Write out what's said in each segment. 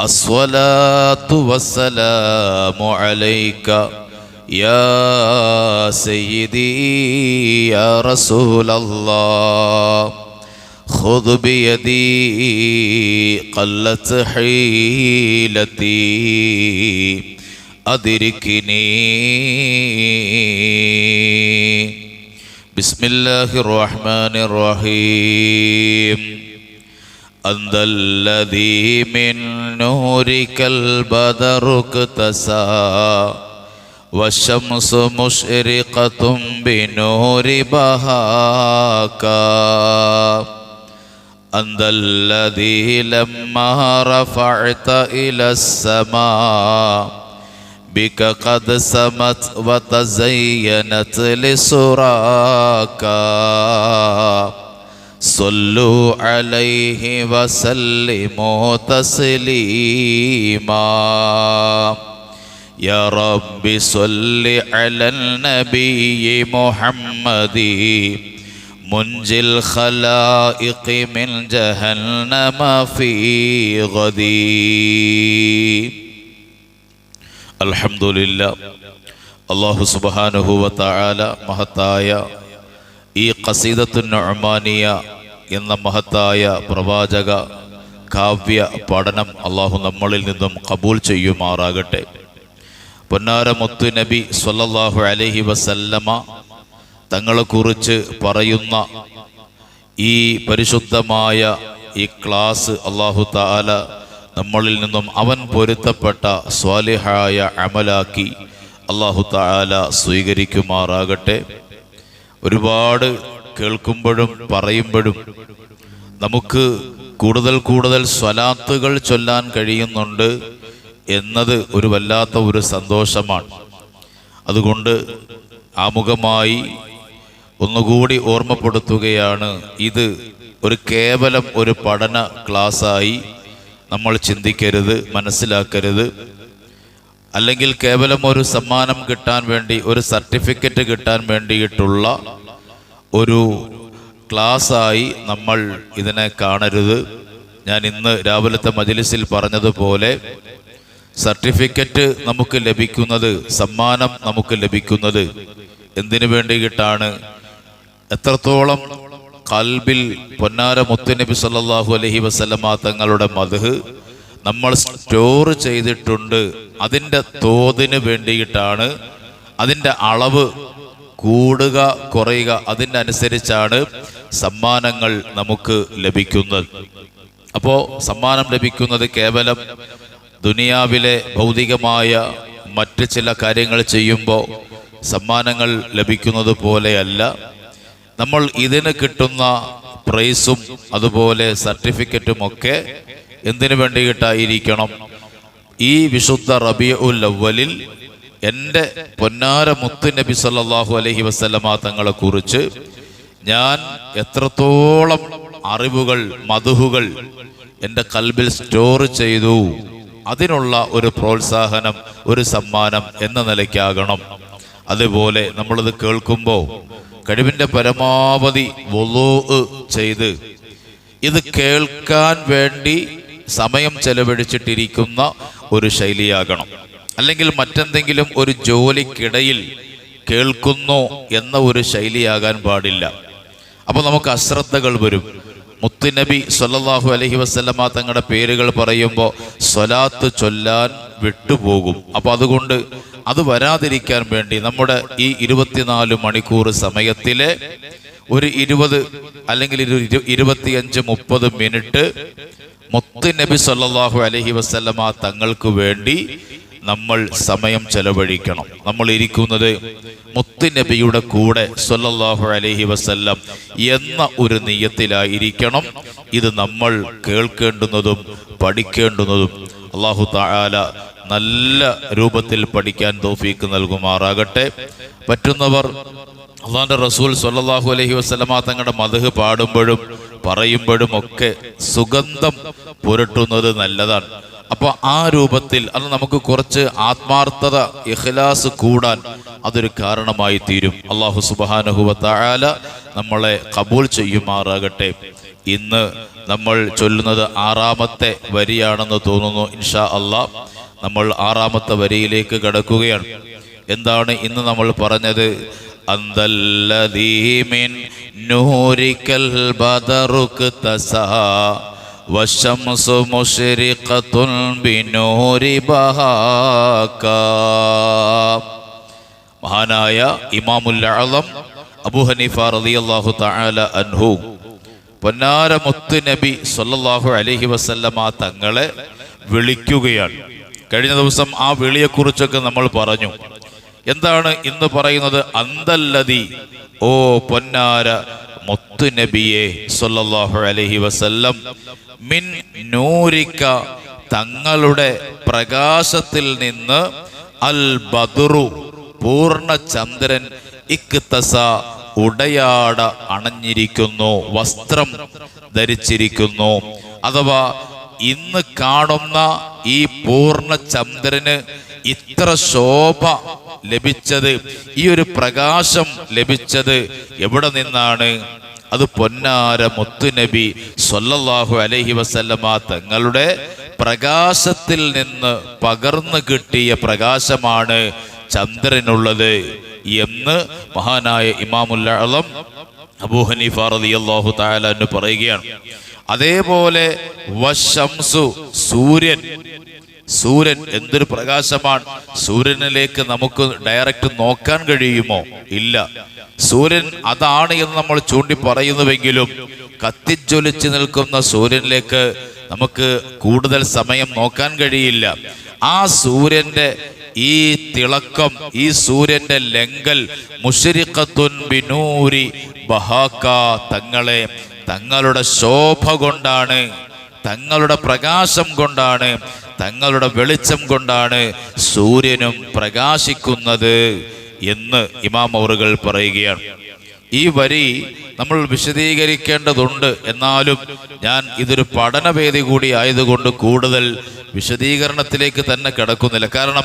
الصلاة والسلام عليك يا سيدي يا رسول الله. خذ بيدي قلت حيلتي. أدركني. بسم الله الرحمن الرحيم. أنت الذي من نورك البدر اكتسى والشمس مشرقة بنور بهاك أنت الذي لما رفعت إلى السماء بك قد سمت وتزينت لسراك صلوا عليه وسلموا تسليما يا رب صل على النبي محمد منجي الخلائق من جهنم في غدي അൽഹംദുലില്ല അള്ളാഹു സുബാനുഹുവത്തായ മഹത്തായ ഈ ഖസീദത്തു നൊമാനിയ എന്ന മഹത്തായ പ്രവാചക കാവ്യ പഠനം അള്ളാഹു നമ്മളിൽ നിന്നും കബൂൽ ചെയ്യുമാറാകട്ടെ. പൊന്നാര മുത്തു നബി സ്വല്ലല്ലാഹു അലൈഹി വസല്ലമ തങ്ങളെക്കുറിച്ച് പറയുന്ന ഈ പരിശുദ്ധമായ ഈ ക്ലാസ് അള്ളാഹു താല നമ്മളിൽ നിന്നും അവൻ പൊരുത്തപ്പെട്ട സ്വാലിഹായ അമലാക്കി അള്ളാഹു താല സ്വീകരിക്കുമാറാകട്ടെ. ഒരുപാട് കേൾക്കുമ്പോഴും പറയുമ്പോഴും നമുക്ക് കൂടുതൽ കൂടുതൽ സ്വലാത്തുകൾ ചൊല്ലാൻ കഴിയുന്നുണ്ട് എന്നത് ഒരു വല്ലാത്ത ഒരു സന്തോഷമാണ്. അതുകൊണ്ട് ആമുഖമായി ഒന്നുകൂടി ഓർമ്മപ്പെടുത്തുകയാണ് ഇത് ഒരു കേവലം ഒരു പഠന ക്ലാസ്സായി നമ്മൾ ചിന്തിക്കരുത് മനസ്സിലാക്കരുത്. അല്ലെങ്കിൽ കേവലം ഒരു സമ്മാനം കിട്ടാൻ വേണ്ടി ഒരു സർട്ടിഫിക്കറ്റ് കിട്ടാൻ വേണ്ടിയിട്ടുള്ള ഒരു ക്ലാസ്സായി നമ്മൾ ഇതിനെ കാണരുത്. ഞാൻ ഇന്ന് രാവിലത്തെ മജിലിസിൽ പറഞ്ഞതുപോലെ സർട്ടിഫിക്കറ്റ് നമുക്ക് ലഭിക്കുന്നത് സമ്മാനം നമുക്ക് ലഭിക്കുന്നത് എന്തിനു വേണ്ടിയിട്ടാണ്? എത്രത്തോളം കൽബിൽ പൊന്നാര മുത്തുനബി സല്ലാഹു അലഹി വസല്ലമ തങ്ങളുടെ മധു നമ്മൾ സ്റ്റോർ ചെയ്തിട്ടുണ്ട് അതിന്റെ തോതിന് വേണ്ടിയിട്ടാണ് അതിന്റെ അളവ് കൂടുക കുറയുക അതിനനുസരിച്ചാണ് സമ്മാനങ്ങൾ നമുക്ക് ലഭിക്കുന്നത്. അപ്പോൾ സമ്മാനം ലഭിക്കുന്നത് കേവലം ദുനിയാവിലെ ഭൗതികമായ മറ്റ് ചില കാര്യങ്ങൾ ചെയ്യുമ്പോൾ സമ്മാനങ്ങൾ ലഭിക്കുന്നത് പോലെയല്ല. നമ്മൾ ഇതിന് കിട്ടുന്ന പ്രൈസും അതുപോലെ സർട്ടിഫിക്കറ്റും ഒക്കെ എന്തിനു വേണ്ടിയിട്ടായിരിക്കണം? ഈ വിശുദ്ധ റബിയ ഉൽ അവലിൽ എന്റെ പൊന്നാര മുത്തു നബി സല്ലാഹു അലഹി വസ്ലമ തങ്ങളെ കുറിച്ച് ഞാൻ എത്രത്തോളം അറിവുകൾ മധുഹുകൾ എന്റെ കൽബിൽ സ്റ്റോർ ചെയ്തു അതിനുള്ള ഒരു പ്രോത്സാഹനം ഒരു സമ്മാനം എന്ന നിലയ്ക്കാകണം. അതുപോലെ നമ്മളിത് കേൾക്കുമ്പോൾ കഴിവിന്റെ പരമാവധി വൊലോ ചെയ്ത് ഇത് കേൾക്കാൻ വേണ്ടി സമയം ചെലവഴിച്ചിട്ടിരിക്കുന്ന ഒരു ശൈലിയാകണം. അല്ലെങ്കിൽ മറ്റെന്തെങ്കിലും ഒരു ജോലിക്കിടയിൽ കേൾക്കുന്നു എന്ന ഒരു ശൈലിയാകാൻ പാടില്ല. അപ്പോൾ നമുക്ക് അശ്രദ്ധകൾ വരും. മുത്തുനബി സൊല്ലാഹു അലഹി വസല്ലമ തങ്ങളുടെ പേരുകൾ പറയുമ്പോൾ സ്വലാത്ത് ചൊല്ലാൻ വിട്ടുപോകും. അപ്പോൾ അതുകൊണ്ട് അത് വരാതിരിക്കാൻ വേണ്ടി നമ്മുടെ ഈ ഇരുപത്തിനാല് മണിക്കൂർ സമയത്തിലെ ഒരു ഇരുപത് അല്ലെങ്കിൽ ഇരുപത്തിയഞ്ച് മുപ്പത് മിനിറ്റ് മുത്ത് നബി അലഹി വസല്ലമ തങ്ങൾക്ക് വേണ്ടി നമ്മൾ സമയം ചെലവഴിക്കണം. നമ്മൾ ഇരിക്കുന്നത് മുത്ത് നബിയുടെ കൂടെ സൊല്ലാഹു അലഹി വസല്ലം എന്ന ഒരു നീയത്തിലായിരിക്കണം. ഇത് നമ്മൾ കേൾക്കേണ്ടുന്നതും പഠിക്കേണ്ടുന്നതും അള്ളാഹു താല നല്ല രൂപത്തിൽ പഠിക്കാൻ തോഫീക്ക് നൽകുമാറാകട്ടെ. പറ്റുന്നവർ അള്ളാഹാന്റെ റസൂൽ സൊല്ലാഹു അലഹി വസ്ലമ തങ്ങളുടെ മധു പാടുമ്പോഴും പറയുമ്പോഴും ഒക്കെ സുഗന്ധം പുരട്ടുന്നത് നല്ലതാണ്. അപ്പോൾ ആ രൂപത്തിൽ അത് നമുക്ക് കുറച്ച് ആത്മാർത്ഥത ഇഖ്ലാസ് കൂടാൻ അതൊരു കാരണമായി തീരും. അള്ളാഹു സുബാനഹുവ തആല നമ്മളെ കബൂൽ ചെയ്യുമാറാകട്ടെ. ഇന്ന് നമ്മൾ ചൊല്ലുന്നത് ആറാമത്തെ വരിയാണെന്ന് തോന്നുന്നു ഇൻഷാ അള്ളാ നമ്മൾ ആറാമത്തെ വരിയിലേക്ക് കടക്കുകയാണ്. എന്താണ് ഇന്ന് നമ്മൾ പറഞ്ഞത്? അന്തല്ലദീമിൻ നൂരിക്കൽ ബദറുക്ക് തസാ. മുശ്രിഖത്തുൻ ബിനൂരി ബഹാക്കാ. മഹാനായ ഇമാമുൽ അളം അബൂ ഹനീഫ റളിയല്ലാഹു തആല അൻഹു പൊന്നാര മുത്ത് നബി സല്ലല്ലാഹു അലൈഹി വസല്ലമ തങ്ങളെ വിളിക്കുകയാണ്. കഴിഞ്ഞ ദിവസം ആ വിളിയെക്കുറിച്ചൊക്കെ നമ്മൾ പറഞ്ഞു. എന്താണ് ഇന്ന് പറയുന്നത്? അന്തല്ലതി ഓ പൊന്നാര മുത്ത് നബിയെ സല്ലല്ലാഹു അലൈഹി വസല്ലം മിൻ നൂരിക്ക തങ്ങളുടെ പ്രകാശത്തിൽ നിന്ന് അൽ ബദുറു പൂർണ ചന്ദ്രൻ ഇക്തസ ഉടയാട അണഞ്ഞിരിക്കുന്നു വസ്ത്രം ധരിച്ചിരിക്കുന്നു. അഥവാ ഇന്ന് കാണുന്ന ഈ പൂർണ ചന്ദ്രന് ഇത്ര ശോഭ ലഭിച്ചത്. ഈ ഒരു പ്രകാശം ലഭിച്ചത് എവിടെ നിന്നാണ്? അത് പൊന്നാര മുത്തുനബി സൊല്ലാഹു അലഹി വസല്ലമ തങ്ങളുടെ പ്രകാശത്തിൽ നിന്ന് പകർന്നു കിട്ടിയ പ്രകാശമാണ് ചന്ദ്രനുള്ളത്. എന്ന് മഹാനായ ഇമാമുല്ലം അബൂ ഹനീഫ റളിയല്ലാഹു പറയുകയാണ്. അതേപോലെ വശംസു സൂര്യൻ സൂര്യൻ എന്തൊരു പ്രകാശമാണ്? സൂര്യനിലേക്ക് നമുക്ക് ഡയറക്റ്റ് നോക്കാൻ കഴിയുമോ? ഇല്ല. സൂര്യൻ അതാണ് എന്ന് നമ്മൾ ചൂണ്ടി പറയുന്നുവെങ്കിലും കത്തിജ്വലിച്ച് നിൽക്കുന്ന സൂര്യനിലേക്ക് നമുക്ക് കൂടുതൽ സമയം നോക്കാൻ കഴിയില്ല. ആ സൂര്യന്റെ ഈ തിളക്കം ഈ സൂര്യന്റെ ലങ്കൽ മുഷരിഖത്തുൻ ബിനൂരി ബഹാക്ക തങ്ങളെ തങ്ങളുടെ ശോഭ കൊണ്ടാണ് തങ്ങളുടെ പ്രകാശം കൊണ്ടാണ് തങ്ങളുടെ വെളിച്ചം കൊണ്ടാണ് സൂര്യനും പ്രകാശിക്കുന്നത് എന്ന് ഇമാം പറയുകയാണ്. ഈ വരി നമ്മൾ വിശദീകരിക്കേണ്ടതുണ്ട്. എന്നാലും ഞാൻ ഇതൊരു പഠനവേദി കൂടി ആയതുകൊണ്ട് കൂടുതൽ വിശദീകരണത്തിലേക്ക് തന്നെ കിടക്കുന്നില്ല. കാരണം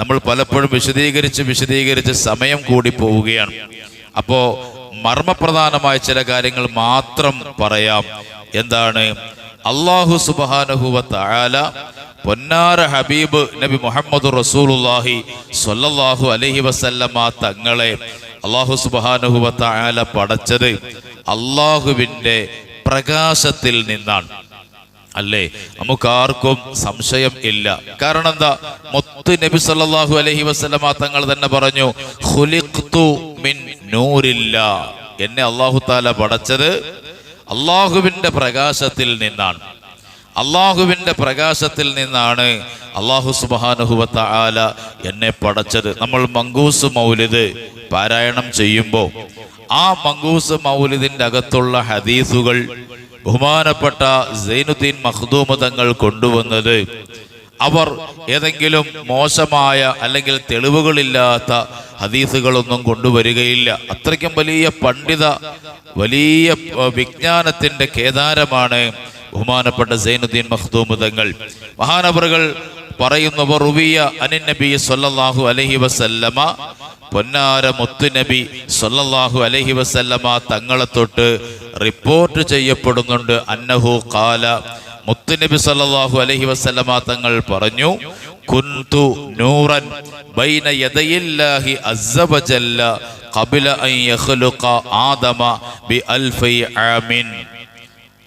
നമ്മൾ പലപ്പോഴും വിശദീകരിച്ച് വിശദീകരിച്ച് സമയം കൂടി പോവുകയാണ്. അപ്പോൾ മർമ്മപ്രധാനമായ ചില കാര്യങ്ങൾ മാത്രം പറയാം. എന്താണ്? അള്ളാഹു സുബാനഹുവ താല പൊന്നാര ഹബീബ് നബി മുഹമ്മദ് റസൂലുല്ലാഹി സ്വല്ലല്ലാഹു അലൈഹി വസല്ലമ തങ്ങളെ അള്ളാഹു സുബാനഹുവ താല പടച്ചത് അള്ളാഹുവിന്റെ പ്രകാശത്തിൽ നിന്നാണ്. അല്ലേ? നമുക്കാർക്കും സംശയം ഇല്ല. കാരണം എന്താ? മുത്ത് നബി സല്ലല്ലാഹു അലൈഹി വസല്ലമ തങ്ങൾ തന്നെ പറഞ്ഞു മിൻ നൂരില്ല. എന്നെ അള്ളാഹു താല പടച്ചത് അള്ളാഹുവിന്റെ പ്രകാശത്തിൽ നിന്നാണ്. അള്ളാഹുവിന്റെ പ്രകാശത്തിൽ നിന്നാണ് അള്ളാഹു സുബാനുഹുവത്ത ആല എന്നെ പടച്ചത്. നമ്മൾ മങ്കൂസ് മൗലിദ് പാരായണം ചെയ്യുമ്പോൾ ആ മങ്കൂസ് മൗലിദിന്റെ അകത്തുള്ള ഹദീസുകൾ ബഹുമാനപ്പെട്ട സൈനുദ്ദീൻ മഖ്ദൂമ തങ്ങൾ കൊണ്ടുവന്നത് അവർ ഏതെങ്കിലും മോശമായ അല്ലെങ്കിൽ തെളിവുകളില്ലാത്ത ഹദീസുകളൊന്നും കൊണ്ടുവരികയില്ല. അത്രയ്ക്കും വലിയ പണ്ഡിത വലിയ വിജ്ഞാനത്തിന്റെ കേദാരമാണ് ബഹുമാനപ്പെട്ട സൈനുദ്ദീൻ മഖ്ദൂം തങ്ങൾ. മഹാനവറുകൾ പറയുന്നവർ റുബിയ അനിൻ നബി സല്ലല്ലാഹു അലൈഹി വസല്ലമ പൊന്നാര മുത്തുനബി സല്ലല്ലാഹു അലൈഹി വസല്ലമ തങ്ങളെ തൊട്ട് റിപ്പോർട്ട് ചെയ്യപ്പെടുന്നുണ്ട്. അന്നഹു കാല മുത്തുനബി സല്ലല്ലാഹു അലൈഹി വസല്ലമ തങ്ങൾ പറഞ്ഞു കുന്തു നൂറൻ ബൈന യദയില്ലാഹി അസ്സ വജല്ല ഖബല അൻ യഖ്ലുഖ ആദമ ബി അൽഫി ആമിൻ.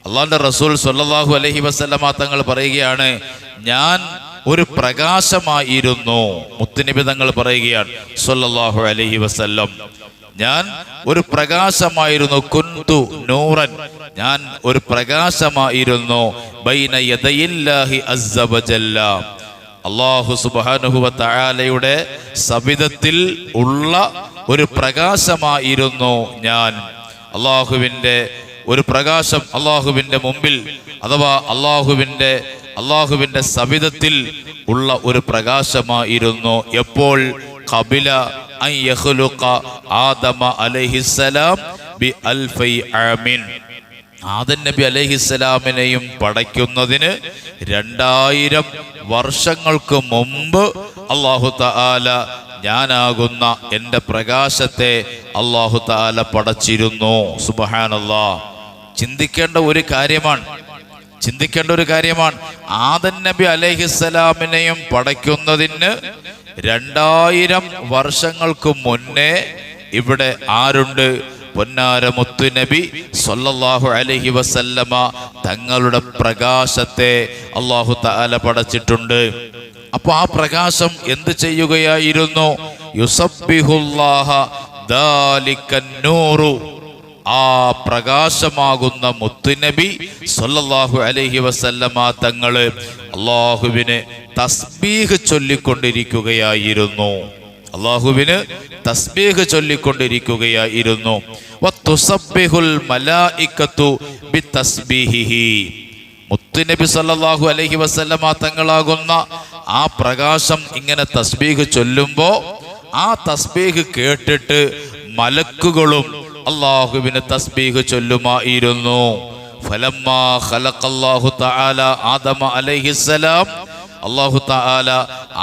അള്ളാന്റെ റസൂൽ സല്ലാഹു അലഹി വസല്ലമ തങ്ങൾ പറയുകയാണ് ഞാൻ ഒരു പ്രകാശമായിരുന്നു. മുത്തുനബി തങ്ങൾ പറയുകയാണ് സല്ലാഹു അലഹി വസ്ല്ലം. ഞാൻ ഒരു പ്രകാശമായിരുന്നു. കുന്തു നൂറൻ. ഞാൻ ഒരു പ്രകാശമായിരുന്നു. ബൈന അസ്സബജല്ല അള്ളാഹു സുബാനുഹുവ തയാലയുടെ സവിധത്തിൽ ഉള്ള ഒരു പ്രകാശമായിരുന്നു ഞാൻ. അള്ളാഹുവിന്റെ ഒരു പ്രകാശം അള്ളാഹുവിന്റെ മുമ്പിൽ അഥവാ അള്ളാഹുവിന്റെ അള്ളാഹുവിന്റെ സവിധത്തിൽ ഉള്ള ഒരു പ്രകാശമായിരുന്നു. എപ്പോൾ? കപില ആദമ അലൈഹിസ്സലാം ബി ആദൻ നബി അലൈഹിസ്സലാമിനെയും പടയ്ക്കുന്നതിന് രണ്ടായിരം വർഷങ്ങൾക്ക് മുമ്പ് അള്ളാഹു താല ഞാനാകുന്ന എന്റെ പ്രകാശത്തെ അള്ളാഹു താല പടച്ചിരുന്നു. സുബഹാനല്ലാ. ചിന്തിക്കേണ്ട ഒരു കാര്യമാണ്. ചിന്തിക്കേണ്ട ഒരു കാര്യമാണ്. ആദൻ നബി അലഹിസ്സലാമിനെയും പടയ്ക്കുന്നതിന് രണ്ടായിരം വർഷങ്ങൾക്ക് മുന്നേ ഇവിടെ ആരുണ്ട്? പൊന്നാര മുത്തുനബി സൊല്ലാഹു അലഹി വസല്ലമ തങ്ങളുടെ പ്രകാശത്തെ അള്ളാഹു താല പടച്ചിട്ടുണ്ട്. അപ്പൊ ആ പ്രകാശം എന്ത് ചെയ്യുകയായിരുന്നു? യുസബ്ബിഹുല്ലാഹ ദാലിക്കൻ നൂറു ആ പ്രകാശമാകുന്ന മുത്തുനബി സല്ലല്ലാഹു അലൈഹി വസല്ലമ തങ്ങൾ അള്ളാഹുവിന് തസ്ബീഹ് ചൊല്ലിക്കൊണ്ടിരിക്കുകയായിരുന്നു. അള്ളാഹുവിന് തസ്ബീഹ് ചൊല്ലിക്കൊണ്ടിരിക്കുകയായിരുന്നു. മുത്തുനബി സല്ലല്ലാഹു അലൈഹി വസല്ലമ തങ്ങളാകുന്ന ആ പ്രകാശം ഇങ്ങനെ തസ്ബീഹ് ചൊല്ലുമ്പോൾ ആ തസ്ബീഹ് കേട്ടിട്ട് മലക്കുകളും അള്ളാഹുവിന് തസ്ബീഹ് ചൊല്ലുമായിരുന്നു. ഫലമ്മാ ഖലഖല്ലാഹു തആല ആദമ അലൈഹിസ്സലാം. അള്ളാഹു തആല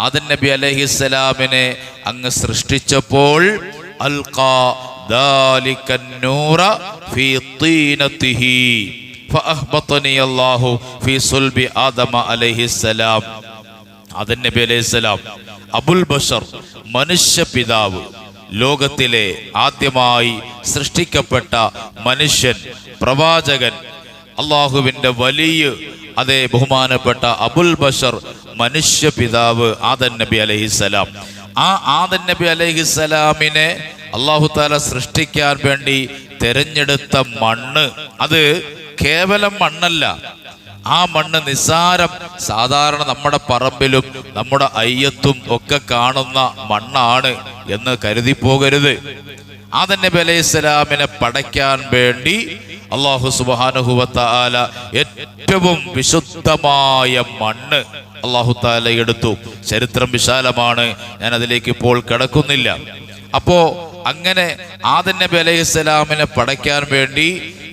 ആദൻ നബി അലൈഹിസ്സലാമിനെ അങ്ങ് സൃഷ്ടിച്ചപ്പോൾ അബുൽ ബഷർ മനുഷ്യ പിതാവ്. ലോകത്തിലെ ആദ്യമായി സൃഷ്ടിക്കപ്പെട്ട മനുഷ്യൻ പ്രവാചകൻ അള്ളാഹുവിന്റെ വലിയ അതേ ബഹുമാനപ്പെട്ട അബുൽ ബഷർ മനുഷ്യ പിതാവ് ആദൻ നബി അലഹിസലാം ആ ആദൻ നബി അലഹിസലാമിനെ അള്ളാഹു താല സൃഷ്ടിക്കാൻ വേണ്ടി തിരഞ്ഞെടുത്ത മണ്ണ് അത് കേവലം മണ്ണല്ല. ആ മണ്ണ് നിസ്സാരം സാധാരണ നമ്മുടെ പറമ്പിലും നമ്മുടെ അയ്യത്തും ഒക്കെ കാണുന്ന മണ്ണാണ്. എന്ന് കരുതി പോകരുത്. ആദൻ നബി അലൈഹി സ്വലാമിനെ പടയ്ക്കാൻ വേണ്ടി അള്ളാഹു സുബാനുഹുവത്ത ഏറ്റവും വിശുദ്ധമായ മണ്ണ് അള്ളാഹു താല എടുത്തു. ചരിത്രം വിശാലമാണ്. ഞാൻ അതിലേക്ക് ഇപ്പോൾ കിടക്കുന്നില്ല. അപ്പോ അങ്ങനെ ആദൻ നബി അലൈഹി സ്വലാമിനെ പടയ്ക്കാൻ വേണ്ടി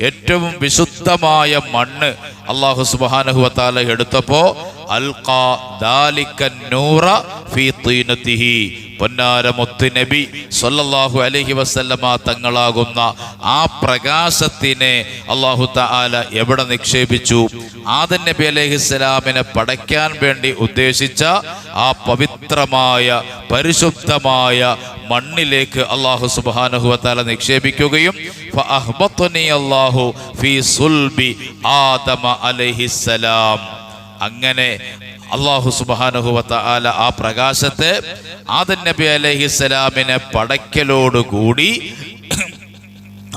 ഏറ്റവും വിശുദ്ധമായ മണ്ണ് അള്ളാഹു സുബാനഹുവത്താല എടുത്തപ്പോ അൽഖാ നൂറ ഫീ തീനത്തിഹി. പൊന്നാര മുത്ത് നബി സൊല്ലാഹു അലൈഹി വസല്ലമ തങ്ങളാകുന്ന ആ പ്രകാശത്തിനെ അള്ളാഹു താല എവിടെ നിക്ഷേപിച്ചു? ആദൻ നബി അലഹിസ്സലാമിനെ പടയ്ക്കാൻ വേണ്ടി ഉദ്ദേശിച്ച ആ പവിത്രമായ പരിശുദ്ധമായ മണ്ണിലേക്ക് അള്ളാഹു സുബ്ഹാനഹു താല നിക്ഷേപിക്കുകയും അള്ളാഹു ഫീ സുൽബി ആദമ അലൈഹിസ്സലാം അങ്ങനെ അള്ളാഹു സുബാനുഹുവത്ത ആല ആ പ്രകാശത്തെ ആദൻ നബി അലഹിസ്സലാമിനെ പടയ്ക്കലോടുകൂടി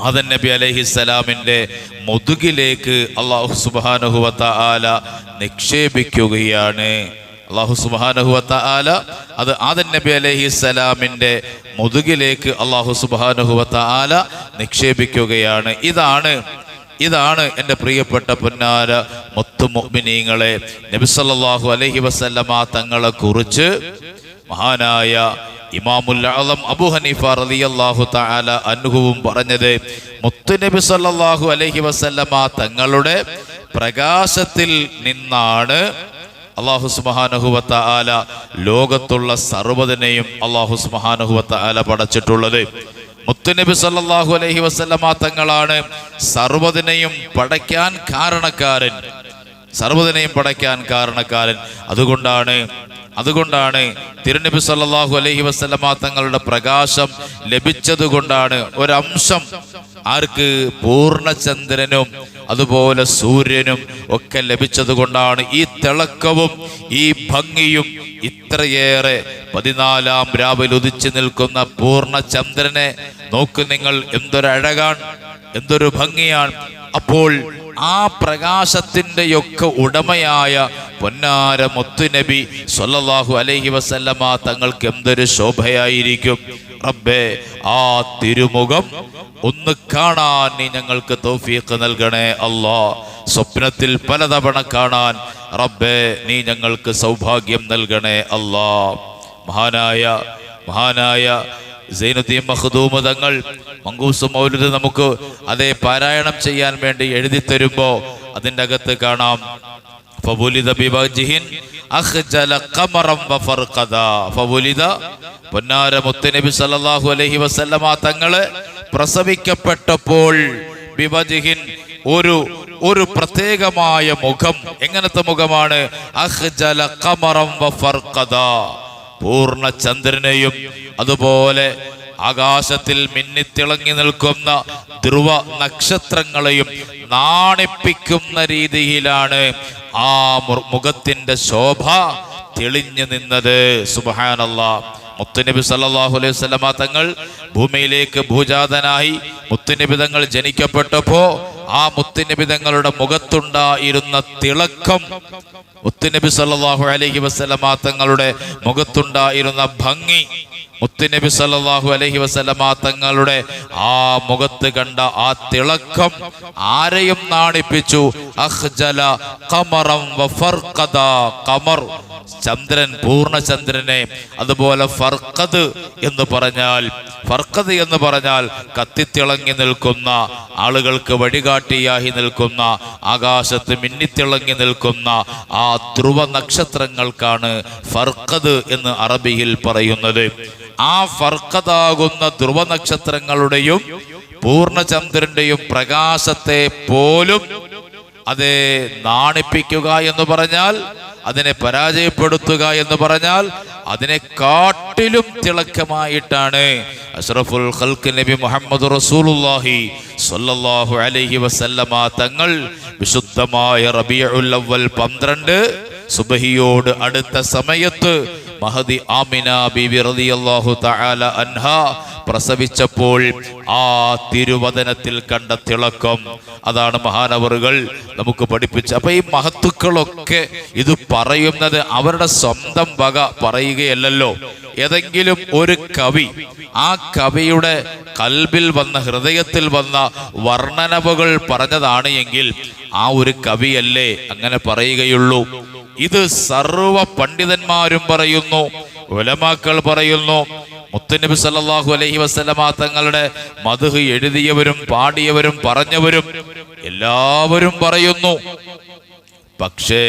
ആദൻ നബി അലഹിസ്സലാമിന്റെ മുതുകിലേക്ക് അള്ളാഹു സുബാനുഹുവത്ത ആല നിക്ഷേപിക്കുകയാണ്. അള്ളാഹു സുബാനുഹുവത്ത ആല അത് ആദൻ നബി അലഹിസ്സലാമിന്റെ മുതുകിലേക്ക് അള്ളാഹു സുബാനുഹുവത്ത ആല നിക്ഷേപിക്കുകയാണ്. ഇതാണ് ഇതാണ് എന്റെ പ്രിയപ്പെട്ട പൊന്നാര മുത്തുമുഅ്മിനീങ്ങളെ. നബി സല്ലല്ലാഹു അലൈഹി വസല്ലമ തങ്ങളെ കുറിച്ച് മഹാനായ ഇമാമുൽ അളം അബു ഹനീഫ റളിയല്ലാഹു തആല അൻഹുവും പറഞ്ഞത് മുത്തുനബി സല്ലല്ലാഹു അലൈഹി വസല്ലമ തങ്ങളുടെ പ്രകാശത്തിൽ നിന്നാണ് അള്ളാഹു സുബാനഹുവത്ത ആല ലോകത്തുള്ള സർവതിനെയും അള്ളാഹു സുബാനഹുവത്ത ആല പടച്ചിട്ടുള്ളത്. മുത്തുനബി സല്ലല്ലാഹു അലൈഹി വസല്ലമ തങ്ങളാണ് സർവതിനെയും പടയ്ക്കാൻ കാരണക്കാരൻ. സർവതിനെയും പടയ്ക്കാൻ കാരണക്കാരൻ. അതുകൊണ്ടാണ് അതുകൊണ്ടാണ് തിരുനബി സല്ലല്ലാഹു അലൈഹി വസല്ലമ തങ്ങളുടെ പ്രകാശം ലഭിച്ചതുകൊണ്ടാണ് ഒരംശം ആർക്ക് പൂർണചന്ദ്രനും അതുപോലെ സൂര്യനും ഒക്കെ ലഭിച്ചത് കൊണ്ടാണ് ഈ തിളക്കവും ഈ ഭംഗിയും ഇത്രയേറെ പതിനാലാം രാവിൽ ഉദിച്ചു നിൽക്കുന്ന പൂർണ ചന്ദ്രനെ നോക്ക് നിങ്ങൾ എന്തൊരഴകാണ് എന്തൊരു ഭംഗിയാണ്. അപ്പോൾ ആ പ്രകാശത്തിന്റെയൊക്കെ ഉടമയായ പൊന്നാര മുത്തുനബി സൊല്ലാഹു അലഹി വസല്ലമ തങ്ങൾക്ക് എന്തൊരു ശോഭയായിരിക്കും. റബ്ബേ ആ തിരുമുഖം ഒന്ന് കാണാൻ നീ ഞങ്ങൾക്ക് തൗഫീഖ് നൽകണേ അല്ലാ. സ്വപ്നത്തിൽ പലതവണ കാണാൻ റബ്ബേ നീ ഞങ്ങൾക്ക് സൗഭാഗ്യം നൽകണേ അല്ലാ. മഹാനായ മഹാനായ സൈനുദ്ദീൻ മഖ്ദൂമ് തങ്ങൾ മങ്കൂസ് മൗലിദ് നമുക്ക് അതേ പാരായണം ചെയ്യാൻ വേണ്ടി എഴുതി തരുമ്പോ അതിന്റെ അകത്ത് കാണാം. ഫവുലിദ ബിവജ്ഹിൻ അഖ്ജല ഖമറം വഫർഖദ ഫവുലിദ പൊന്നാര മുത്തുനബി സല്ലല്ലാഹു അലൈഹി വസല്ലമ തങ്ങളെ പ്രസവിക്കപ്പെട്ടപ്പോൾ ബിവജ്ഹിൻ ഒരു ഒരു പ്രത്യേകമായ മുഖം. എങ്ങനത്തെ മുഖമാണ്? അഹ്ജല കമറം. പൂർണ ചന്ദ്രനെയും അതുപോലെ ആകാശത്തിൽ മിന്നിത്തിളങ്ങി നിൽക്കുന്ന ധ്രുവ നക്ഷത്രങ്ങളെയും നാണിപ്പിക്കുന്ന രീതിയിലാണ് ആ മുഖത്തിന്റെ ശോഭ തെളിഞ്ഞു നിന്നത്. സുബഹാനല്ല. മുത്തുനബി സല്ലാഹു അലൈഹി വസല്ലമ തങ്ങൾ ഭൂമിയിലേക്ക് ഭൂജാതനായി മുത്തുനബി തങ്ങൾ ജനിക്കപ്പെട്ടപ്പോ ആ മുത്തുനബി തങ്ങളുടെ മുഖത്തുണ്ടായിരുന്ന തിളക്കം മുത്തുനബി സല്ലാഹു അലൈഹി വസല്ലമ തങ്ങളുടെ മുഖത്തുണ്ടായിരുന്ന ഭംഗി മുത്തുനബി സല്ലാഹു അലഹി വസ്ലമ തങ്ങളുടെ ആ മുഖത്ത് കണ്ട ആ തിളക്കം ആരെയും നാണിപ്പിച്ചു. അഹ്ജല ഖമറം കമർ ചന്ദ്രൻ പൂർണചന്ദ്രനെ അതുപോലെ ഫർക്കത് എന്ന് പറഞ്ഞാൽ ഫർക്കത് എന്ന് പറഞ്ഞാൽ കത്തിത്തിളങ്ങി നിൽക്കുന്ന ആളുകൾക്ക് വഴികാട്ടിയായി നിൽക്കുന്ന ആകാശത്ത് മിന്നിത്തിളങ്ങി നിൽക്കുന്ന ആ ധ്രുവ നക്ഷത്രങ്ങൾക്കാണ് ഫർക്കത് എന്ന് അറബിയിൽ പറയുന്നത്. ആ ഫർക്കതാകുന്ന ധ്രുവ നക്ഷത്രങ്ങളുടെയും പൂർണചന്ദ്രന്റെയും പ്രകാശത്തെ പോലും അതെ നാണിപ്പിക്കുക എന്ന് പറഞ്ഞാൽ അതിനെ പരാജയപ്പെടുത്തുക എന്ന് പറഞ്ഞാൽ അതിനെ കാട്ടിലും തിളക്കമായിട്ടാണ് അഷ്റഫുൽ ഖൽക്ക് നബി മുഹമ്മദ് റസൂലുള്ളാഹി സ്വല്ലല്ലാഹു അലൈഹി വസല്ലമ തങ്ങൾ വിശുദ്ധമായ റബീഉൽ അവ്വൽ പന്ത്രണ്ട് സുബഹിയോട് അടുത്ത സമയത്ത് മഹദി ആമിന ബീബി റളിയല്ലാഹു തആല അൻഹ പ്രസവിച്ചപ്പോൾ ആ തിരുവചനത്തിൽ കണ്ട തിളക്കം. അതാണ് മഹാനവറുകൾ നമുക്ക് പഠിപ്പിച്ചത് അപ്പൊ ഈ മഹത്തുക്കളൊക്കെ ഇത് പറയുന്നത് അവരുടെ സ്വന്തം വക പറയുകയല്ലല്ലോ. ഏതെങ്കിലും ഒരു കവി ആ കവിയുടെ കൽബിൽ വന്ന ഹൃദയത്തിൽ വന്ന വർണനവുകൾ പറഞ്ഞതാണ് എങ്കിൽ ആ ഒരു കവിയല്ലേ അങ്ങനെ പറയുകയുള്ളൂ. ഇത് സർവ പണ്ഡിതന്മാരും പറയുന്നു ഉലമാക്കൾ പറയുന്നു മുത്തുനബി സല്ലാഹു അലൈഹി വസല്ലമ തങ്ങളുടെ മധുഹ് എഴുതിയവരും പാടിയവരും പറഞ്ഞവരും എല്ലാവരും പറയുന്നു. പക്ഷേ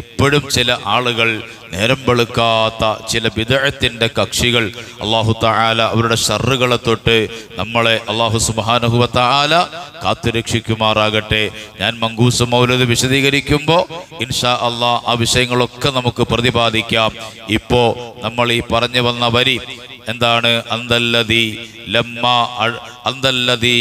ഇപ്പോഴും ചില ആളുകൾ നേരം വെളുക്കാത്ത ചില വിദഴത്തിന്റെ കക്ഷികൾ അള്ളാഹു താല അവരുടെ ഷറുകളെ തൊട്ട് നമ്മളെ അള്ളാഹു സുബാനഹുവ താല കാത്തുരക്ഷിക്കുമാറാകട്ടെ. ഞാൻ മങ്കൂസ് മൗലത് വിശദീകരിക്കുമ്പോൾ ഇൻഷാ അള്ളാഹ് ആ വിഷയങ്ങളൊക്കെ നമുക്ക് പ്രതിപാദിക്കാം. ഇപ്പോൾ നമ്മൾ ഈ പറഞ്ഞു വന്ന വരി എന്താണ്? അന്തല്ലതി ലമ്മ അന്തല്ലതി